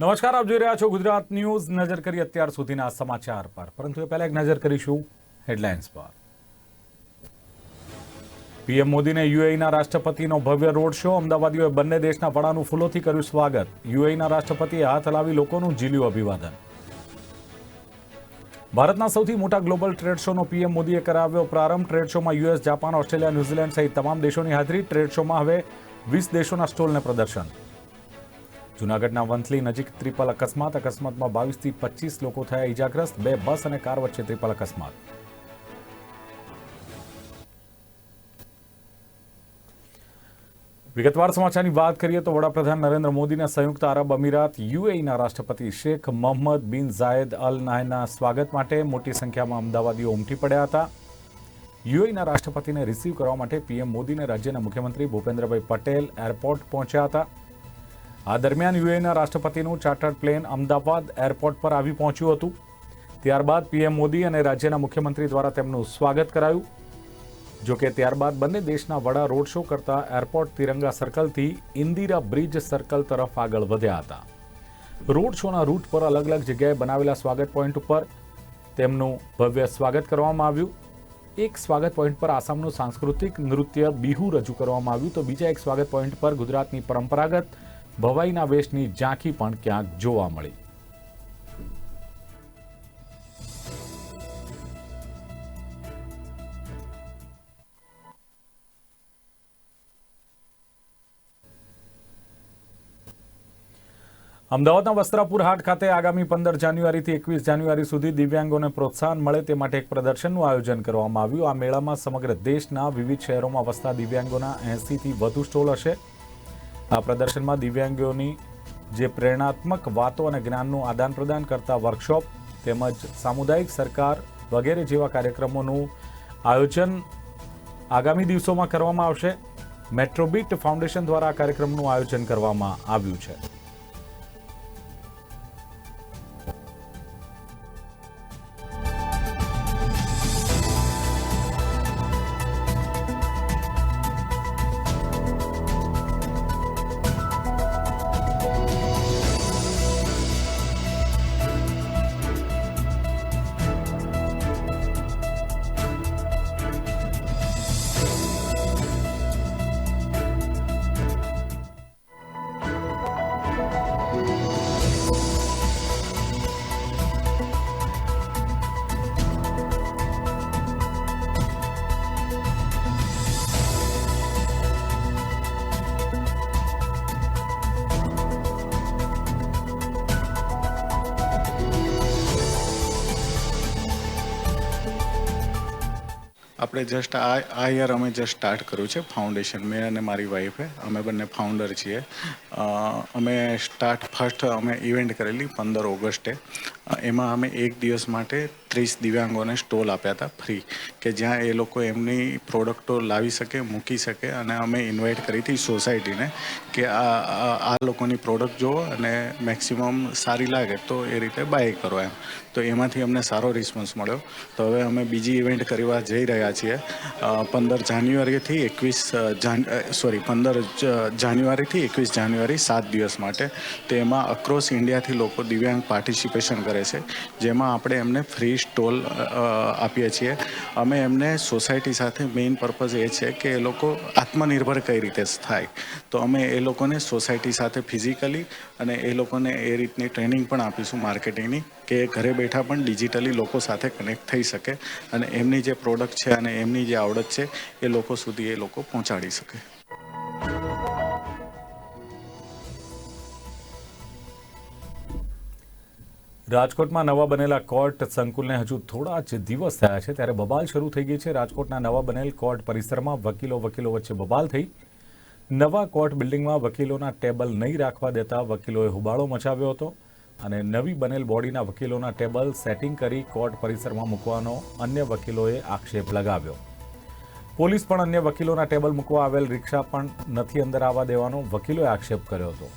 નમસ્કાર, આપ જોઈ રહ્યા છો ગુજરાત ન્યૂઝ. નજર કરી અત્યાર સુધીના સમાચાર પર. પરંતુ એ પહેલા એક નજર કરીશું હેડલાઇન્સ પર. પીએમ મોદીને યુએઈના રાષ્ટ્રપતિનો ભવ્ય રોડ શો. અમદાવાદીઓએ બંને દેશના વડાનું ફૂલોથી કર્યું સ્વાગત. યુએઈના રાષ્ટ્રપતિએ હાથ હલાવી લોકોનું ઝીલ્યું અભિવાદન. ભારતના સૌથી મોટા ગ્લોબલ ટ્રેડ શોનો પીએમ મોદીએ કરાવ્યો પ્રારંભ. ટ્રેડ શોમાં યુએસ, જાપાન, ઓસ્ટ્રેલિયા, ન્યૂઝીલેન્ડ સહિત તમામ દેશોની હાજરી. ટ્રેડ શોમાં હવે વીસ દેશોના સ્ટોલને પ્રદર્શન. જૂનાગઢના વંથલી નજીક ત્રિપલ અકસ્માત. અકસ્માતમાં બાવીસથી પચીસ લોકો થયા ઈજાગ્રસ્ત. બે બસ અને કાર વચ્ચે ત્રિપલ અકસ્માત. વિગતવાર સમાચારની વાત કરીએ તો વડાપ્રધાન નરેન્દ્ર મોદીના સંયુક્ત આરબ અમીરાત યુએઈના રાષ્ટ્રપતિ શેખ મોહમ્મદ બિન ઝાયદ અલ નાહના સ્વાગત માટે મોટી સંખ્યામાં અમદાવાદીઓ ઉમટી પડ્યા હતા. યુએઈના રાષ્ટ્રપતિને રિસીવ કરવા માટે પીએમ મોદીને રાજ્યના મુખ્યમંત્રી ભૂપેન્દ્રભાઈ પટેલ એરપોર્ટ પહોંચ્યા હતા. આ દરમિયાન યુએના રાષ્ટ્રપતિનું ચાર્ટર્ડ પ્લેન અમદાવાદ એરપોર્ટ પર આવી પહોંચ્યું હતું. ત્યારબાદ પીએમ મોદી અને રાજ્યના મુખ્યમંત્રી દ્વારા તેમનું સ્વાગત કરાયું. જોકે ત્યારબાદ બંને દેશના વડા રોડ શો કરતા એરપોર્ટ તિરંગા સર્કલથી ઇન્દિરા બ્રિજ સર્કલ તરફ આગળ વધ્યા હતા. રોડ શોના રૂટ પર અલગ અલગ જગ્યાએ બનાવેલા સ્વાગત પોઈન્ટ ઉપર તેમનું ભવ્ય સ્વાગત કરવામાં આવ્યું. એક સ્વાગત પોઈન્ટ પર આસામનું સાંસ્કૃતિક નૃત્ય બિહુ રજૂ કરવામાં આવ્યું. તો બીજા એક સ્વાગત પોઈન્ટ પર ગુજરાતની પરંપરાગત ભવાઈના વેશની ઝાંખી પણ ક્યાંક જોવા મળી. અમદાવાદના વસ્ત્રાપુર હાટ ખાતે આગામી પંદર જાન્યુઆરીથી એકવીસ જાન્યુઆરી સુધી દિવ્યાંગોને પ્રોત્સાહન મળે તે માટે એક પ્રદર્શનનું આયોજન કરવામાં આવ્યું. આ મેળામાં સમગ્ર દેશના વિવિધ શહેરોમાં વસતા દિવ્યાંગોના એંસીથી વધુ સ્ટોલ હશે. આ પ્રદર્શનમાં દિવ્યાંગોની જે પ્રેરણાત્મક વાતો અને જ્ઞાનનું આદાન પ્રદાન કરતા વર્કશોપ તેમજ સામુદાયિક સરકાર વગેરે જેવા કાર્યક્રમોનું આયોજન આગામી દિવસોમાં કરવામાં આવશે. મેટ્રોબીટ ફાઉન્ડેશન દ્વારા આ કાર્યક્રમનું આયોજન કરવામાં આવ્યું છે. આપણે જસ્ટ આ આ યર અમે જસ્ટ સ્ટાર્ટ કર્યું છે ફાઉન્ડેશન મેં અને મારી વાઈફે અમે બંને ફાઉન્ડર છીએ. અમે સ્ટાર્ટ ફર્સ્ટ અમે ઇવેન્ટ કરેલી પંદર ઓગસ્ટે. એમાં અમે એક દિવસ માટે ત્રીસ દિવ્યાંગોને સ્ટોલ આપ્યા હતા ફ્રી, કે જ્યાં એ લોકો એમની પ્રોડક્ટો લાવી શકે, મૂકી શકે અને અમે ઇન્વાઇટ કરી હતી સોસાયટીને કે આ આ લોકોની પ્રોડક્ટ જુઓ અને મેક્સિમમ સારી લાગે તો એ રીતે બાય કરો એમ. તો એમાંથી અમને સારો રિસ્પોન્સ મળ્યો. તો હવે અમે બીજી ઇવેન્ટ કરવા જઈ રહ્યા છીએ. પંદર જાન્યુઆરીથી એકવીસ જાન સોરી, પંદર જાન્યુઆરીથી એકવીસ જાન્યુઆરી સાત દિવસ માટે. તેમાં અક્રોસ ઇન્ડિયાથી લોકો દિવ્યાંગ પાર્ટિસિપેશન કરે છે. જેમાં આપણે એમને ફ્રી સ્ટોલ આપીએ છીએ. અમે એમને સોસાયટી સાથે મેઇન પર્પઝ એ છે કે એ લોકો આત્મનિર્ભર કઈ રીતે થાય. તો અમે એ લોકોને સોસાયટી સાથે ફિઝિકલી અને એ લોકોને એ રીતની ટ્રેનિંગ પણ આપીશું માર્કેટિંગની, કે ઘરે બેઠા પણ ડિજિટલી લોકો સાથે કનેક્ટ થઈ શકે અને એમની જે પ્રોડક્ટ છે અને એમની જે આવડત છે, એ લોકો સુધી એ લોકો પહોંચાડી શકે. રાજકોટમાં નવા બનેલા કોર્ટ સંકુલને હજુ થોડા જ દિવસ થયા છે ત્યારે બબાલ શરૂ થઈ ગઈ છે. રાજકોટના નવા બનેલ કોર્ટ પરિસરમાં વકીલો વકીલો વચ્ચે બબાલ થઈ. નવા કોર્ટ બિલ્ડિંગમાં વકીલોના ટેબલ નહીં રાખવા દેતા વકીલોએ હુબાળો મચાવ્યો હતો અને નવી બનેલ બોડીના વકીલોના ટેબલ સેટિંગ કરી કોર્ટ પરિસરમાં મૂકવાનો અન્ય વકીલોએ આક્ષેપ લગાવ્યો. પોલીસ પણ અન્ય વકીલોના ટેબલ મૂકવા આવેલ રિક્ષા પણ નથી અંદર આવવા દેવાનો વકીલોએ આક્ષેપ કર્યો હતો.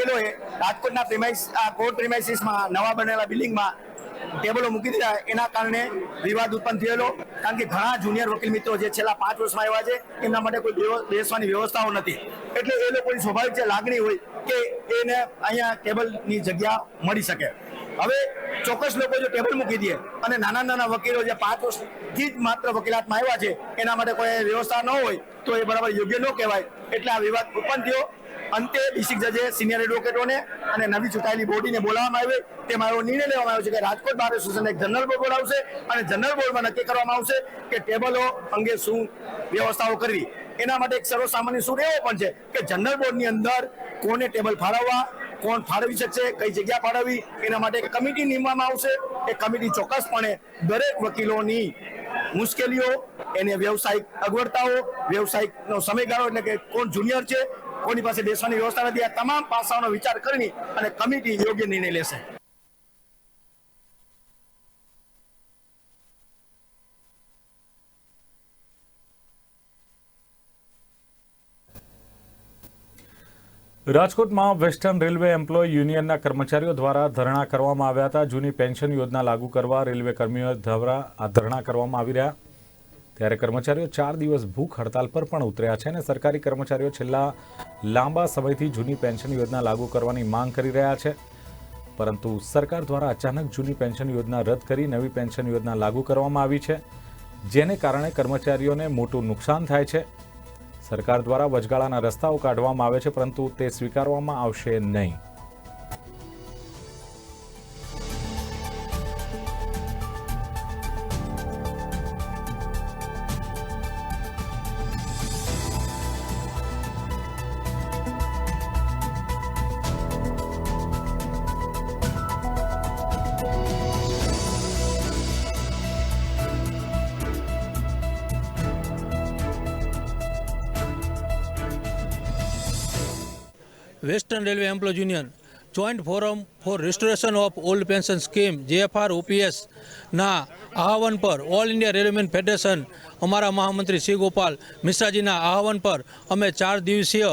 વકીલોએ રાજકોટના પ્રિમાઇસ આ કોર્ટ પ્રિમાઇસીસમાં નવા બનેલા બિલ્ડિંગમાં ટેબલો મૂકી દીધા. એના કારણે વિવાદ ઉત્પન્ન થયેલો. કારણ કે ઘણા જુનિયર વકીલ મિત્રો જે છેલ્લા પાંચ વર્ષમાં આવ્યા છે, એમના માટે કોઈ બેસવાની વ્યવસ્થાઓ નથી. એટલે એ લોકોની સ્વાભાવિક જે લાગણી હોય કે એને અહીંયા ટેબલની જગ્યા મળી શકે. હવે ચોક્કસ લોકો જો ટેબલ મૂકી દે અને નાના નાના વકીલો જે પાંચ વર્ષથી જ માત્ર વકીલાતમાં આવ્યા છે, એના માટે કોઈ વ્યવસ્થા ન હોય, તો એ બરાબર યોગ્ય ન કહેવાય. એટલે આ વિવાદ ઉત્પન્ન થયો. અંતે ડિસ્ટ્રિક્ટ જજે સિનિયર એડવોકેટોને અને નવી ચૂંટાયેલી બોડીને બોલાવવામાં આવી. તેમાં એવો નિર્ણય લેવામાં આવ્યો છે કે રાજકોટ બાર એસોસિએશન એક જનરલ બોર્ડ બોલાવશે અને જનરલ બોર્ડમાં નક્કી કરવામાં આવશે કે ટેબલો અંગે શું વ્યવસ્થાઓ કરવી. એના માટે એક સર્વસામાન્ય સૂર એવો પણ છે કે જનરલ બોર્ડની અંદર કોને ટેબલ ફાળવવા, કોણ ફાળવી શકશે, કઈ જગ્યા ફાળવવી, એના માટે એક કમિટી નીમવામાં આવશે. એ કમિટી ચોક્કસપણે દરેક વકીલોની મુશ્કેલીઓ, એને વ્યવસાયિક અગવડતાઓ, વ્યવસાયિકનો સમયગાળો એટલે કે કોણ જુનિયર છે કોની પાસે બેસવાની વ્યવસ્થા નથી? આ તમામ પાસાઓનો વિચાર કરી અને કમિટી યોગ્ય નિર્ણય લેશે. રાજકોટમાં વેસ્ટર્ન રેલવે એમ્પ્લોય યુનિયનના કર્મચારીઓ દ્વારા ધરણા કરવામાં આવ્યા હતા. જૂની પેન્શન યોજના લાગુ કરવા રેલવે કર્મીઓ દ્વારા આ ધરણા કરવામાં આવી રહ્યા. ત્યારે કર્મચારીઓ ચાર દિવસ ભૂખ હડતાલ પર પણ ઉતર્યા છે અને સરકારી કર્મચારીઓ છેલ્લા લાંબા સમયથી જૂની પેન્શન યોજના લાગુ કરવાની માંગ કરી રહ્યા છે. પરંતુ સરકાર દ્વારા અચાનક જૂની પેન્શન યોજના રદ કરી નવી પેન્શન યોજના લાગુ કરવામાં આવી છે, જેને કારણે કર્મચારીઓને મોટું નુકસાન થાય છે. સરકાર દ્વારા વચગાળાના રસ્તાઓ કાઢવામાં આવે છે, પરંતુ તે સ્વીકારવામાં આવશે નહીં. Western railway employ union, joint forum for restoration of old pension scheme, JFR ઓપીએસના આહવાન પર ઓલ ઇન્ડિયા રેલવેમેન ફેડરેશન, અમારા મહામંત્રી શ્રી ગોપાલ મિશ્રાજીના આહવાન પર અમે ચાર દિવસીય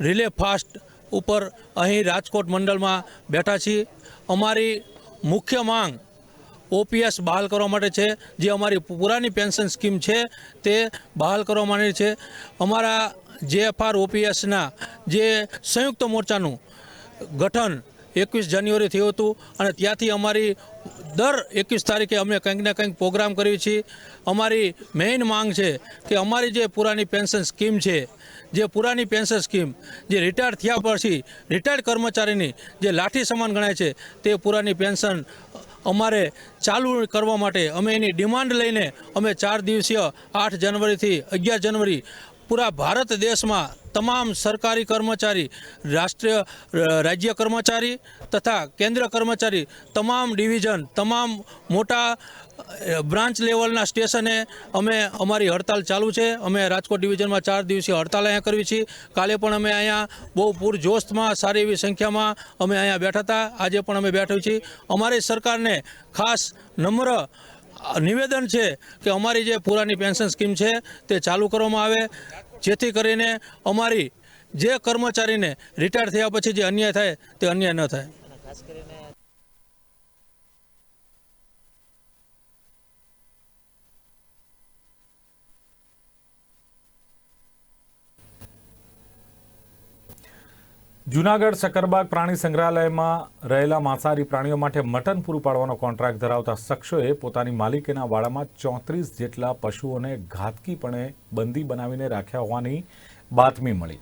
રિલે ફાસ્ટ ઉપર અહીં રાજકોટ મંડળમાં બેઠા છીએ. અમારી મુખ્ય માંગ ઓપીએસ બહાલ કરવા માટે છે. જે અમારી પુરાની પેન્શન સ્કીમ છે તે બહાલ કરવા માટે છે. અમારા જેએફઆર ઓપીએસના જે સંયુક્ત મોરચાનું ગઠન એકવીસ જાન્યુઆરી થયું હતું અને ત્યાંથી અમારી દર એકવીસ તારીખે અમે કંઈક ને કંઈક પ્રોગ્રામ કરીએ છીએ. અમારી મેઇન માંગ છે કે અમારી જે પુરાની પેન્શન સ્કીમ છે, જે પુરાની પેન્શન સ્કીમ, જે રિટાયર થયા પછી રિટાયર્ડ કર્મચારીની જે લાઠી સમાન ગણાય છે, તે પુરાની પેન્શન અમારે ચાલુ કરવા માટે અમે એની ડિમાન્ડ લઈને અમે ચાર દિવસીય આઠ જાન્યુઆરીથી અગિયાર જાન્યુઆરી પૂરા ભારત દેશમાં તમામ સરકારી કર્મચારી, રાષ્ટ્રીય રાજ્ય કર્મચારી તથા કેન્દ્ર કર્મચારી, તમામ ડિવિઝન, તમામ મોટા બ્રાન્ચ લેવલના સ્ટેશને અમે અમારી હડતાલ ચાલુ છે. અમે રાજકોટ ડિવિઝનમાં ચાર દિવસીય હડતાલ અહીંયા કરવી છીએ કાલે પણ અમે અહીંયા બહુ પૂરજોશમાં સારી એવી સંખ્યામાં અમે અહીંયા બેઠા હતા. આજે પણ અમે બેઠા છીએ. અમારી સરકારને ખાસ નમ્ર નિવેદન છે કે અમારી જે પુરાની પેન્શન સ્કીમ છે તે ચાલુ કરવામાં આવે. જેથી કરીને અમારી જે કર્મચારીને રિટાયર થયા પછી જે અન્યાય થાય તે અન્યાય ન થાય. જૂનાગઢ સકરબાગ પ્રાણી સંગ્રહાલયમાં રહેલા માંસાહારી પ્રાણીઓ માટે મટન પૂરું પાડવાનો કોન્ટ્રાક્ટ ધરાવતા શખ્સોએ પોતાની માલિકીના વાડામાં ચોત્રીસ જેટલા પશુઓને ઘાતકીપણે બંદી બનાવીને રાખ્યા હોવાની બાતમી મળી.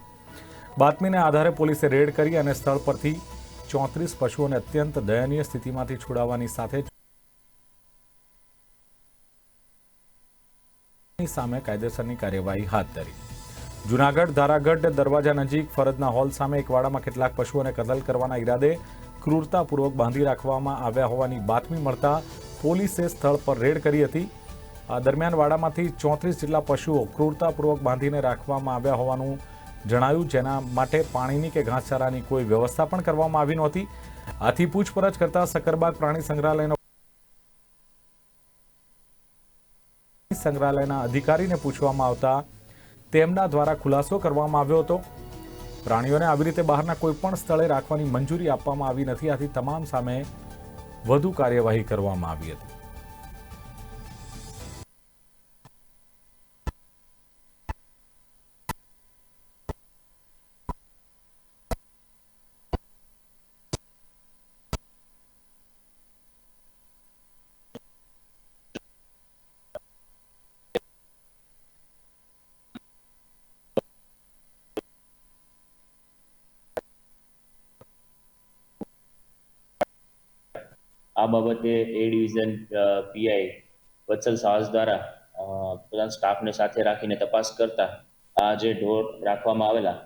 બાતમીને આધારે પોલીસે રેડ કરી અને સ્થળ પરથી ચોત્રીસ પશુઓને અત્યંત દયનીય સ્થિતિમાંથી છોડાવવાની સાથે સામે કાયદેસરની કાર્યવાહી હાથ ધરી. જુનાગઢ ધારાગઢ દરવાજા નજીક ફરજના હોલ સામે એક વાડામાં કેટલાક પશુઓને કતલ કરવાના ઈરાદે ક્રૂરતાપૂર્વક બાંધી રાખવામાં આવ્યા હોવાની બાતમી મળતા પોલીસે સ્થળ પર રેડ કરી હતી. આ દરમિયાન વાડામાંથી ચોત્રીસ જેટલા પશુઓ ક્રૂરતાપૂર્વક બાંધીને રાખવામાં આવ્યા હોવાનું જણાયું, જેના માટે પાણીની કે ઘાસચારાની કોઈ વ્યવસ્થા પણ કરવામાં આવી નહોતી. આથી પૂછપરછ કરતા સકરબાગ પ્રાણી સંગ્રહાલયનો સંગ્રહાલયના અધિકારીને પૂછવામાં આવતા તેમના દ્વારા ખુલાસો કરવામાં આવ્યો હતો. પ્રાણીઓને આવી રીતે બહારના કોઈપણ સ્થળે રાખવાની મંજૂરી આપવામાં આવી નથી. આથી તમામ સામે વધુ કાર્યવાહી કરવામાં આવી હતી. આ બાબતે એ ડિવિઝન પીઆઈ વત્સલ સાહસ દ્વારા પોતાના સ્ટાફને સાથે રાખીને તપાસ કરતા આ જે ઢોર રાખવામાં આવેલા,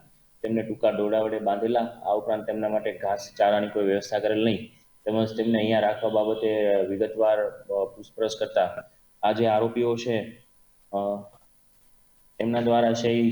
તેમને ટૂંકા ડોડા વડે બાંધેલા, આ ઉપરાંત તેમના માટે ઘાસ, ચારાની કોઈ વ્યવસ્થા કરેલ નહીં. તેમજ તેમને અહીંયા રાખવા બાબતે વિગતવાર પૂછપરછ કરતા આ જે આરોપીઓ છે એમના દ્વારા છે ઈ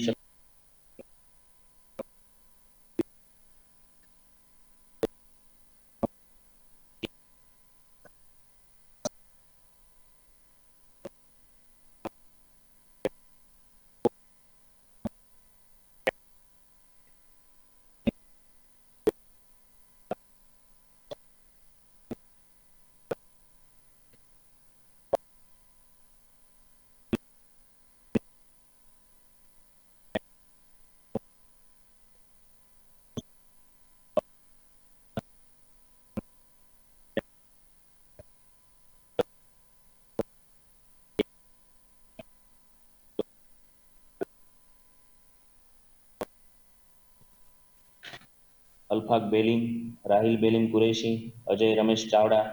અલ્ફાક બેલીમ, રાહિલ બેલીમ કુરેશી, અજય રમેશ ચાવડા,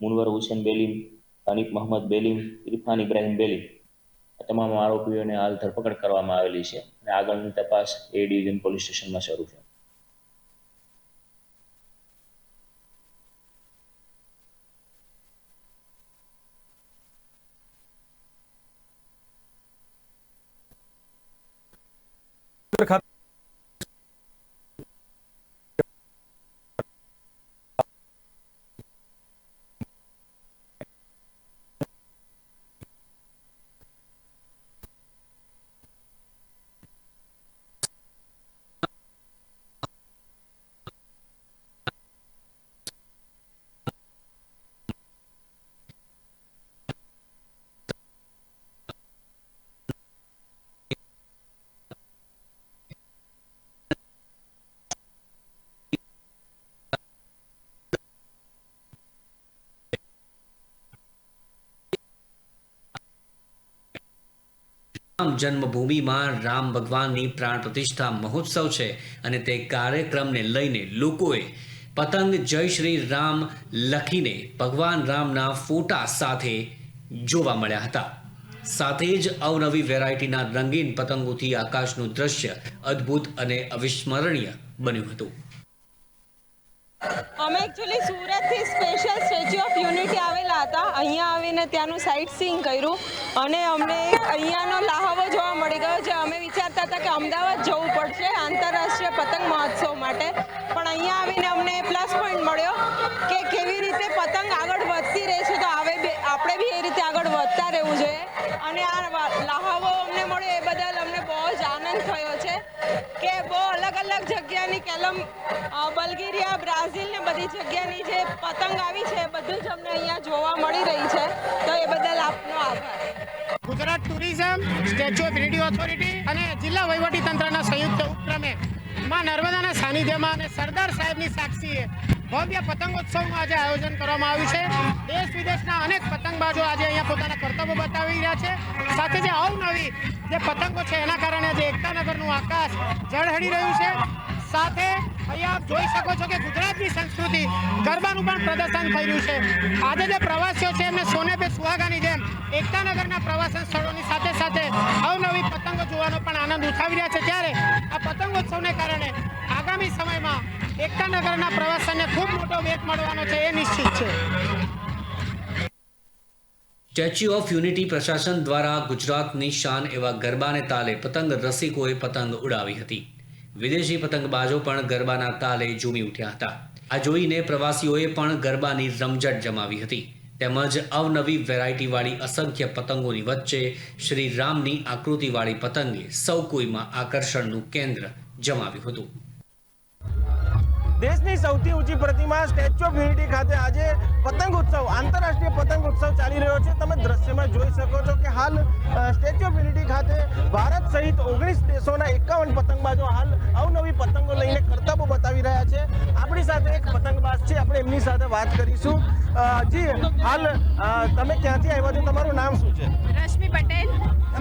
મુનવર હુસેન બેલીમ, અનિક મોહમ્મદ બેલીમ, ઇરફાન ઇબ્રાહિમ બેલીમ. તમામ આરોપીઓને હાલ ધરપકડ કરવામાં આવેલી છે અને આગળની તપાસ એ ડિવિઝન પોલીસ સ્ટેશનમાં શરૂ છે. ખાતે જન્મભૂમિમાં રામ ભગવાનની પ્રાણ પ્રતિષ્ઠા મહોત્સવ છે અને તે કાર્યક્રમને લઈને લોકોએ પતંગ જય શ્રી રામ લખીને ભગવાન રામના ફોટા સાથે જોવા મળ્યા હતા. સાથે જ અવનવી વેરાયટીના રંગીન પતંગોથી આકાશનું દ્રશ્ય અદ્ભુત અને અવિસ્મરણીય બન્યું હતું. અમે એકચ્યુઅલી સુરતથી સ્પેશિયલ સ્ટેચ્યુ ઓફ યુનિટી આવેલા હતા. અહીંયા આવીને ત્યાંનું સાઇટ સીઈંગ કર્યું અને અમને અહીંયાનો લાહવો જોવા મળી ગયો જે અમે વિચારતા હતા કે અમદાવાદ જવું પડશે આંતરરાષ્ટ્રીય પતંગ મહોત્સવ માટે. પણ અહીંયા આવીને અમને પ્લસ પોઈન્ટ મળ્યો કે કેવી રીતે પતંગ આગળ અલગ જગ્યાની કેલમ બલ્ગેરિયા, બ્રાઝિલ ને બધી જગ્યાની જે પતંગ આવી છે બધું જ અમને અહીંયા જોવા મળી રહી છે. તો એ બદલ આપનો આભાર. Gujarat tourism, statue of unity authority અને જિલ્લા વહીવટી તંત્રના સંયુક્ત ઉપક્રમે માં નર્મદાના સાનિધ્યમાં અને સરદાર સાહેબની સાક્ષીએ ભવ્ય પતંગોત્સવનું આજે આયોજન કરવામાં આવ્યું છે. દેશ વિદેશના અનેક પતંગબાજો આજે અહીંયા પોતાના કરતબો બતાવી રહ્યા છે. સાથે જે અવનવી જે પતંગો છે, એના કારણે આજે એકતાનગરનું આકાશ ઝળહળી રહ્યું છે. સાથે અહીંયા જોઈ શકો છો કે ગુજરાતની સંસ્કૃતિ ગરબાનું પણ પ્રદર્શન થઈ રહ્યું છે. આજે જે પ્રવાસીઓ છે, એમને સોને સુહાગાની જેમ એકતાનગરના પ્રવાસન સ્થળોની સાથે સાથે અવનવી પતંગો જોવાનો પણ આનંદ ઉઠાવી રહ્યા છે. ત્યારે આ પતંગોત્સવને કારણે આગામી સમયમાં એકતાનગરના પ્રવાસનને ખૂબ મોટો વેગ મળવાનો છે, એ નિશ્ચિત છે. સ્ટેચ્યુ ઓફ યુનિટી પ્રશાસન દ્વારા ગુજરાતની શાન એવા ગરબાને તાલે પતંગ રસિકોએ પતંગ ઉડાવી હતી. વિદેશી પતંગબાજો પણ ગરબાના તાલે ઝૂમી ઉઠ્યા હતા. આ જોઈને પ્રવાસીઓએ પણ ગરબાની રમઝટ જમાવી હતી. તેમજ અવનવી વેરાયટીવાળી અસંખ્ય પતંગોની વચ્ચે શ્રી રામની આકૃતિવાળી પતંગે સૌ કોઈમાં આકર્ષણનું કેન્દ્ર જમાવ્યું હતું. દેશની સૌથી ઊંચી પ્રતિમા સ્ટેચ્યુ ઓફ યુનિટી ખાતે આજે પતંગ ઉત્સવ આંતરરાષ્ટ્રીય પતંગ ઉત્સવ ચાલી રહ્યો છે. તમે દ્રશ્યમાં જોઈ શકો છો કે હાલ સ્ટેચ્યુ ઓફ યુનિટી ખાતે ભારત સહિત ઓગણીસ દેશોના એકાવન પતંગબાજો હાલ અવનવી પતંગો લઈને કરતબો બતાવી રહ્યા છે. આપણી સાથે એક પતંગબાજ છે આપણે એમની સાથે વાત કરીશું. જી હાલ તમે ક્યાંથી આવ્યા છો? તમારું નામ શું છે? રશ્મિ પટેલ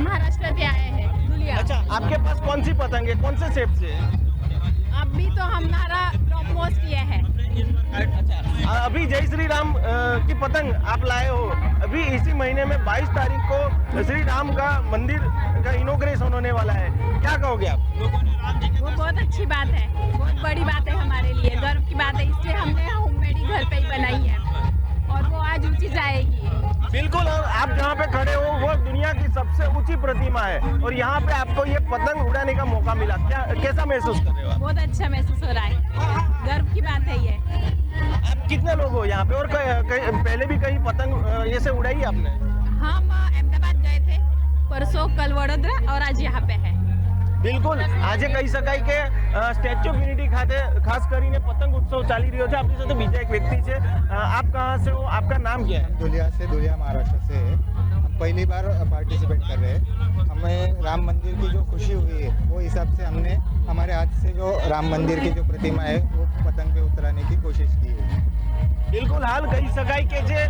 મહારાષ્ટ્રથી આયા હે અચ્છા આપકે પાસ કોણ સી પતંગ હે? કોણ સે શેપ છે? अभी तो हमारा प्रपोज किए है। अभी जय श्री राम की पतंग आप लाए हो। अभी इसी महीने में 22 तारीख को श्री राम का मंदिर का इनोग्रेशन होने वाला है। क्या कहोगे आप? वो बहुत अच्छी बात है। बहुत बड़ी बात है हमारे लिए। गर्व की बात है इसलिए हमने होम होममेड घर पे ही बनाई है। और वो आज ऊँची जाएगी। बिल्कुल और आप जहाँ पे खड़े हो वो दुनिया की सबसे ऊँची प्रतिमा है। और यहाँ पे आपको ये पतंग उड़ाने का मौका मिला। क्या कैसा महसूस कर रहे हो बहुत अच्छा महसूस हो रहा है। गर्व की बात है ये। आप कितने लोग हो यहाँ पे? और कह, कह, पहले भी कहीं पतंग ये से उड़ाई आपने? हम अहमदाबाद गए थे परसों कल वडोदरा और आज यहाँ पे है। બિલકુલ આજે કહી શકાય કે અ, સ્ટેચ્યુ ઓફ યુનિટી ખાતે ખાસ કરીને પતંગ ઉત્સવ ચાલી રહ્યો છે આપણી સાથે બીજા એક व्यक्ति છે અ, आप कहाँ से हो आपका नाम क्या है दुलिया से दुलिया महाराष्ट्र से है हम पहली बार पार्टिसिपेट कर रहे हैं हमें राम मंदिर की जो खुशी हुई है वो हिसाब से हमने हमारे हाथ से जो राम मंदिर की जो प्रतिमा है वो पतंग पे उतराने की कोशिश की है બિલકુલ હાલ કહી શકાય કે જે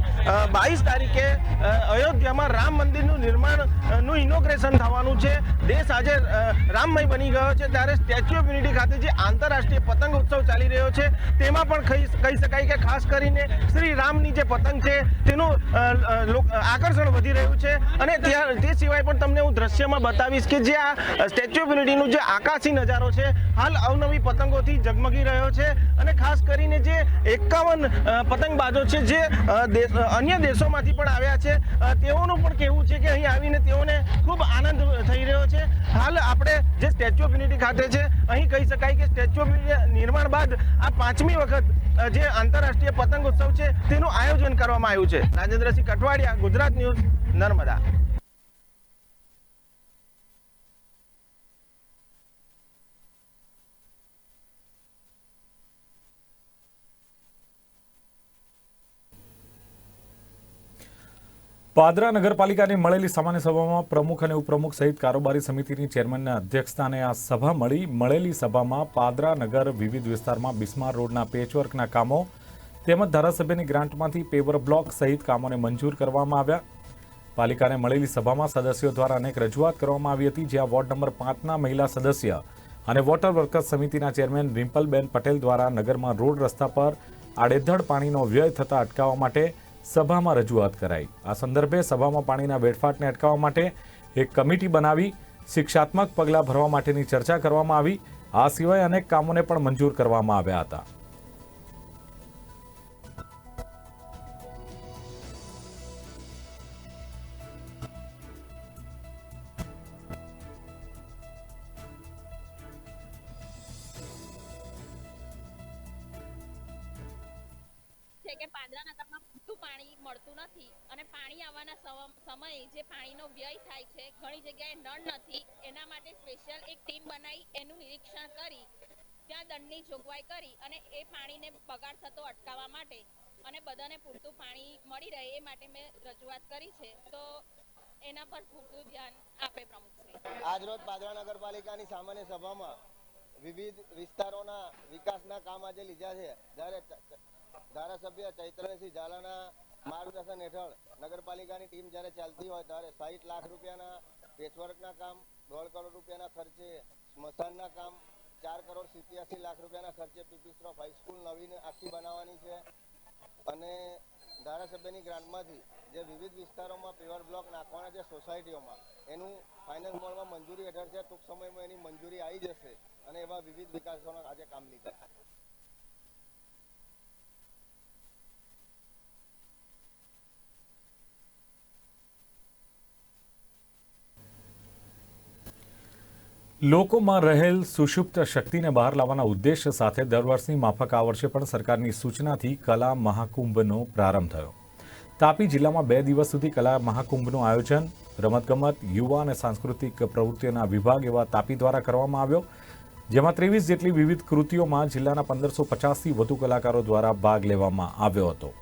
બાવીસ તારીખે અયોધ્યામાં રામ મંદિરનું નિર્માણનું ઇનોગ્રેશન થવાનું છે. દેશ આજે રામમય બની ગયો છે. ત્યારે સ્ટેચ્યુ ઓફ યુનિટી ખાતે જે આંતરરાષ્ટ્રીય પતંગ ઉત્સવ ચાલી રહ્યો છે, તેમાં પણ કહી શકાય કે ખાસ કરીને શ્રી રામની જે પતંગ છે, તેનું આકર્ષણ વધી રહ્યું છે. અને ત્યાં, તે સિવાય પણ તમને હું દ્રશ્યમાં બતાવીશ કે જે આ સ્ટેચ્યુ ઓફ યુનિટીનું જે આકાશી નજારો છે, હાલ અવનવી પતંગોથી ઝગમગી રહ્યો છે. અને ખાસ કરીને જે એકાવન પતંગબાજો છે જે અન્ય દેશોમાંથી પણ આવ્યા છે. તેઓનું પણ કહેવું છે કે અહીં આવીને તેઓને ખૂબ આનંદ થઈ રહ્યો છે. હાલ આપણે જે સ્ટેચ્યુ ઓફ યુનિટી ખાતે છે, અહીં કહી શકાય કે સ્ટેચ્યુ ઓફ નિર્માણ બાદ આ પાંચમી વખત જે આંતરરાષ્ટ્રીય પતંગ ઉત્સવ છે, તેનું આયોજન કરવામાં આવ્યું છે. રાજેન્દ્રસિંહ કઠવાડિયા, ગુજરાત ન્યૂઝ, નર્મદા. પાદરા નગરપાલિકાની મળેલી સામાન્ય સભામાં પ્રમુખ અને ઉપપ્રમુખ સહિત કારોબારી સમિતિની ચેરમેનના અધ્યક્ષસ્થાને આ સભા મળી. મળેલી સભામાં પાદરા નગર વિવિધ વિસ્તારમાં બિસ્માર રોડના પેચવર્કના કામો તેમજ ધારાસભ્યની ગ્રાન્ટમાંથી પેવર બ્લોક સહિત કામોને મંજૂર કરવામાં આવ્યા. પાલિકાને મળેલી સભામાં સદસ્યો દ્વારા અનેક રજૂઆત કરવામાં આવી હતી, જ્યાં વોર્ડ નંબર પાંચના મહિલા સદસ્ય અને વોટર વર્કર્સ સમિતિના ચેરમેન રિમ્પલબેન પટેલ દ્વારા નગરમાં રોડ રસ્તા પર આડેધડ પાણીનો વ્યય થતા અટકાવવા માટે સભામાં રજૂઆત કરાઈ. આ સંદર્ભે સભામાં પાણીના વેડફાટને અટકાવવા માટે એક કમિટી બનાવી, શિક્ષાત્મક પગલાં ભરવા માટેની ચર્ચા કરવામાં આવી. આ સિવાય અનેક કામોને પણ મંજૂર કરવામાં આવ્યા હતા. આવવાના સમયે જે પાણીનો વ્યય થાય છે, ઘણી જગ્યાએ નળ નથી, એના માટે સ્પેશિયલ એક ટીમ બનાવી, એનું નિરીક્ષણ કરી, ત્યાં દંડની જોગવાઈ કરી અને એ પાણીને બગાડ થતો અટકાવવા માટે અને બધાને પૂરતું પાણી મળી રહે એ માટે મેં રજૂઆત કરી છે. તો એના પર પૂરતું ધ્યાન આપે પ્રમુખશ્રી. આજરોજ પાદરા નગરપાલિકાની સામાન્ય સભામાં વિવિધ વિસ્તારોના વિકાસના કામ આજે લીધા છે. જ્યારે ધારાસભ્ય ચૈત્રસિંહ ઝાલાના માર્ગદર્શન હેઠળ નગરપાલિકાની ટીમ જ્યારે ચાલતી હોય ત્યારે સાહીઠ લાખ રૂપિયાના પેચવર્કના કામ, દોઢ કરોડ રૂપિયાના ખર્ચે સ્મશાનના કામ, ચાર કરોડ સિત્યાસી લાખ રૂપિયાના ખર્ચે પીપીસ્ટ્રોફ હાઈસ્કૂલ નવીન આખી બનાવવાની છે. અને ધારાસભ્યની ગ્રાન્ટમાંથી જે વિવિધ વિસ્તારોમાં પેવર બ્લોક નાખવાના છે સોસાયટીઓમાં, એનું ફાઇનાન્સ બોર્ડમાં મંજૂરી હેઠળ છે. ટૂંક સમયમાં એની મંજૂરી આવી જશે અને એવા વિવિધ વિકાસોના આજે કામ લીધા લોકોમાં રહેલ સુષુપ્ત શક્તિને બહાર લાવવાના ઉદ્દેશ્ય સાથે દર વર્ષની માફક આ વર્ષે પણ સરકારની સૂચનાથી કલા મહાકુંભનો પ્રારંભ થયો. તાપી જિલ્લામાં બે દિવસ સુધી કલા મહાકુંભનું આયોજન, રમતગમત, યુવા અને સાંસ્કૃતિક પ્રવૃત્તિઓના વિભાગ એવા તાપી દ્વારા કરવામાં આવ્યો, જેમાં ત્રેવીસ જેટલી વિવિધ કૃતિઓમાં જિલ્લાના પંદરસો પચાસથી વધુ કલાકારો દ્વારા ભાગ લેવામાં આવ્યો હતો.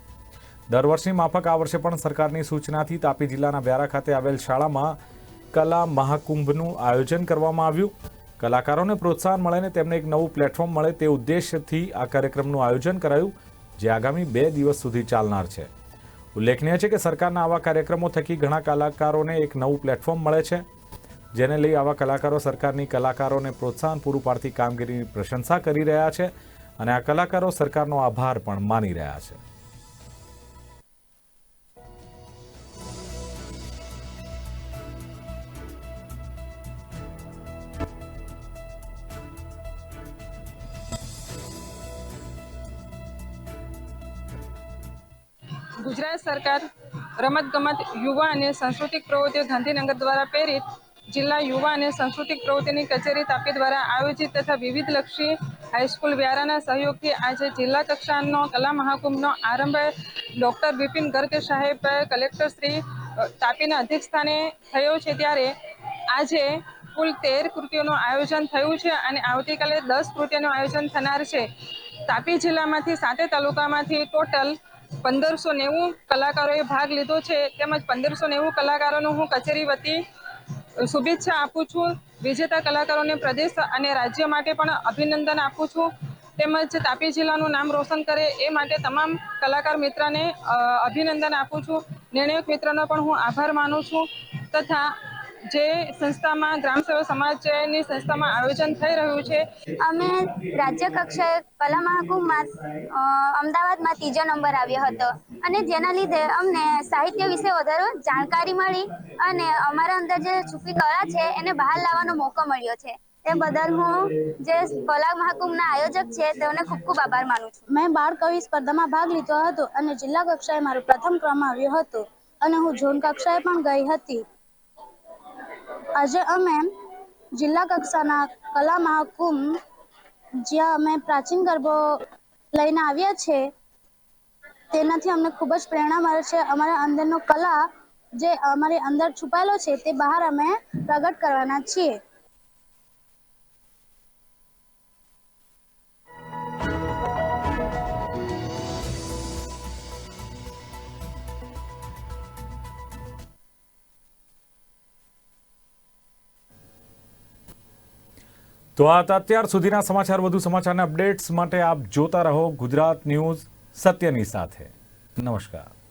દર વર્ષની માફક આ વર્ષે પણ સરકારની સૂચનાથી તાપી જિલ્લાના વ્યારા ખાતે આવેલ શાળામાં કલા મહાકુંભનું આયોજન કરવામાં આવ્યું. કલાકારોને પ્રોત્સાહન મળે ને તેમને એક નવું પ્લેટફોર્મ મળે તે ઉદ્દેશ્યથી આ કાર્યક્રમનું આયોજન કરાયું, જે આગામી બે દિવસ સુધી ચાલનાર છે. ઉલ્લેખનીય છે કે સરકારના આવા કાર્યક્રમો થકી ઘણા કલાકારોને એક નવું પ્લેટફોર્મ મળે છે, જેને લઈ આવા કલાકારો સરકારની કલાકારોને પ્રોત્સાહન, પૂરું પાડતી કામગીરીની પ્રશંસા કરી રહ્યા છે અને આ કલાકારો સરકારનો આભાર પણ માની રહ્યા છે. ગુજરાત સરકાર રમતગમત, યુવા અને સાંસ્કૃતિક પ્રવૃત્તિઓ ગાંધીનગર દ્વારા પ્રેરિત જિલ્લા યુવા અને સાંસ્કૃતિક પ્રવૃત્તિની કચેરી તાપી દ્વારા આયોજિત તથા વિવિધ લક્ષી હાઈસ્કૂલ વ્યારાના સહયોગથી આજે જિલ્લા કક્ષાનો કલા મહાકુંભનો આરંભ ડૉક્ટર બિપિન ગર્ગ સાહેબ, કલેક્ટર શ્રી તાપીના અધ્યક્ષસ્થાને થયો છે. ત્યારે આજે કુલ તેર કૃતિઓનું આયોજન થયું છે અને આવતીકાલે દસ કૃતિઓનું આયોજન થનાર છે. તાપી જિલ્લામાંથી સાતે તાલુકામાંથી ટોટલ પંદરસો નેવું કલાકારોએ ભાગ લીધો છે. તેમજ પંદરસો નેવું કલાકારોનું હું કચેરી વતી શુભેચ્છા આપું છું. વિજેતા કલાકારોને પ્રદેશ અને રાજ્ય માટે પણ અભિનંદન આપું છું. તેમજ તાપી જિલ્લાનું નામ રોશન કરે એ માટે તમામ કલાકાર મિત્રને અભિનંદન આપું છું. નિર્ણાયક મિત્રનો પણ હું આભાર માનું છું. તથા જે સંસ્થામાં ગ્રામ સેવા સમાજની સંસ્થામાં આયોજન થઈ રહ્યું છે. અમે રાજ્ય કક્ષાએ કલા મહાકુંભમાં અમદાવાદમાં ત્રીજો નંબર આવ્યો હતો. અને જેના લીધે અમને સાહિત્ય વિશે વધારે જાણકારી મળી અને અમારા અંદર જે છુપી કળા છે એને બહાર લાવવાનો મોકો મળ્યો છે. તે બદલ હું જે કલા મહાકુંભના આયોજક છે તેઓને ખૂબ ખૂબ આભાર માનું છું. મેં બાળ કવિ સ્પર્ધામાં ભાગ લીધો હતો અને જિલ્લા કક્ષાએ મારો પ્રથમ ક્રમ આવ્યો હતો. અને હું ઝોન કક્ષાએ પણ ગઈ હતી. આજે અમે જિલ્લા કક્ષાના કલા મહાકુંભ, જ્યાં અમે પ્રાચીન ગરબો લઈને આવ્યા છે, તેનાથી અમને ખૂબ જ પ્રેરણા મળે છે. અમારા અંદરનો કલા જે અમારી અંદર છુપાયેલો છે, તે બહાર અમે પ્રગટ કરવાના છીએ. તો આ અત્યાર સુધીના સમાચાર. વધુ સમાચારના અપડેટ્સ માટે આપ જોતા રહો ગુજરાત ન્યૂઝ સત્યની સાથે. નમસ્કાર.